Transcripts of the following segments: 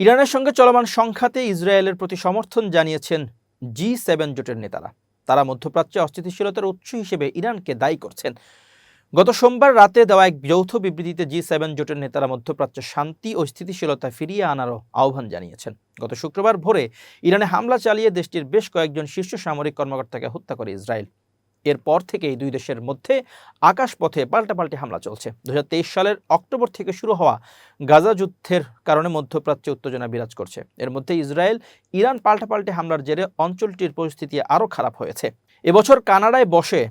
ইরানের সঙ্গে চলমান সংঘাতে ইসরায়েলের প্রতি সমর্থন জানিয়েছেন জি সেভেন জোটের নেতারা। তারা মধ্যপ্রাচ্যে অস্থিতিশীলতার উৎস হিসেবে ইরানকে দায়ী করছেন। গত সোমবার রাতে দেওয়া এক যৌথ বিবৃতিতে জি সেভেন জোটের নেতারা মধ্যপ্রাচ্যে শান্তি ও স্থিতিশীলতা ফিরিয়ে আনারও আহ্বান জানিয়েছেন। গত শুক্রবার ভোরে ইরানে হামলা চালিয়ে দেশটির বেশ কয়েকজন শীর্ষ সামরিক কর্মকর্তাকে হত্যা করে ইসরায়েল। এরপর থেকেই দুই দেশের মধ্যে আকাশপথে পাল্টাপাল্টি হামলা চলছে। দুহাজার তেইশ সালের অক্টোবর থেকে শুরু হওয়া গাজা যুদ্ধের কারণে মধ্যপ্রাচ্যে উত্তেজনা বিরাজ করছে। এর মধ্যে ইসরায়েল, ইরান পাল্টাপাল্টি হামলার জেরে অঞ্চলটির পরিস্থিতি আরও খারাপ হয়েছে। এবছর কানাডায় বসে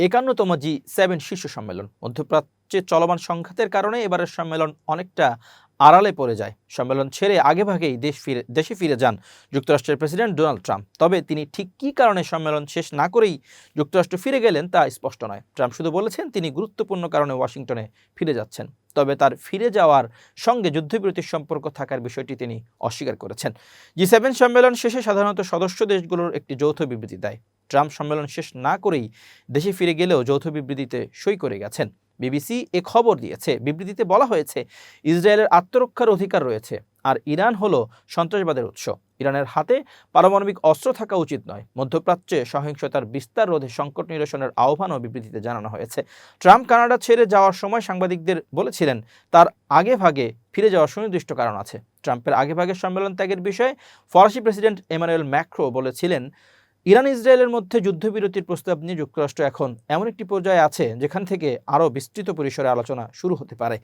একান্নতম জি সেভেন শীর্ষ সম্মেলন। মধ্যপ্রাচ্যে চলমান সংঘাতের কারণে এবারের সম্মেলন অনেকটা আড়ালে পড়ে যায়। সম্মেলন ছেড়ে আগেভাগেই দেশ ফিরে, দেশে ফিরে যান যুক্তরাষ্ট্রের প্রেসিডেন্ট ডোনাল্ড ট্রাম্প। তবে তিনি ঠিক কী কারণে সম্মেলন শেষ না করেই যুক্তরাষ্ট্র ফিরে গেলেন তা স্পষ্ট নয়। ট্রাম্প শুধু বলেছেন তিনি গুরুত্বপূর্ণ কারণে ওয়াশিংটনে ফিরে যাচ্ছেন। তবে তার ফিরে যাওয়ার সঙ্গে যুদ্ধবিরতির সম্পর্ক থাকার বিষয়টি তিনি অস্বীকার করেছেন। জি সেভেন সম্মেলন শেষে সাধারণত সদস্য দেশগুলোর একটি যৌথ বিবৃতি দেয়। ট্রাম্প সম্মেলন শেষ না করেই দেশে ফিরে গেলেও যৌথ বিবৃতিতে সই করে গেছেন। বিবিসি এ খবর দিয়েছে। বিবৃতিতে বলা হয়েছে, ইসরায়েলের আত্মরক্ষার অধিকার রয়েছে, আর ইরান হলো সন্ত্রাসবাদের উৎস। ইরানের হাতে পারমাণবিক অস্ত্র থাকা উচিত নয়। মধ্যপ্রাচ্যে সহিংসতার বিস্তার রোধে সংকট নিরসনের আহ্বানও বিবৃতিতে জানানো হয়েছে। ট্রাম্প কানাডা ছেড়ে যাওয়ার সময় সাংবাদিকদের বলেছিলেন, তার আগে ভাগে ফিরে যাওয়ার সুনির্দিষ্ট কারণ আছে। ট্রাম্পের আগে ভাগে সম্মেলন ত্যাগের বিষয়ে ফরাসি প্রেসিডেন্ট এমানুয়েল ম্যাক্রো বলেছিলেন ইরান ইসরায়েলের মধ্যে যুদ্ধবিরতির প্রস্তাব নিয়ে যুক্তরাষ্ট্র এখন এমন একটি পর্যায়ে আছে যেখান থেকে আরও বিস্তৃত পরিসরে আলোচনা শুরু হতে পারে।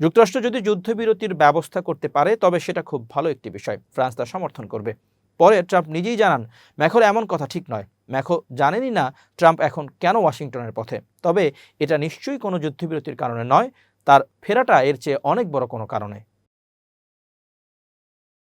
যুক্তরাষ্ট্র যদি যুদ্ধবিরতির ব্যবস্থা করতে পারে, তবে সেটা খুব ভালো একটি বিষয়, ফ্রান্স তা সমর্থন করবে। পরে ট্রাম্প নিজেই জানান ম্যাখোর এমন কথা ঠিক নয়। ম্যাখো জানেনই না ট্রাম্প এখন কেন ওয়াশিংটনের পথে। তবে এটা নিশ্চয়ই কোনো যুদ্ধবিরতির কারণে নয়, তার ফেরাটা এর চেয়ে অনেক বড় কোনো কারণে।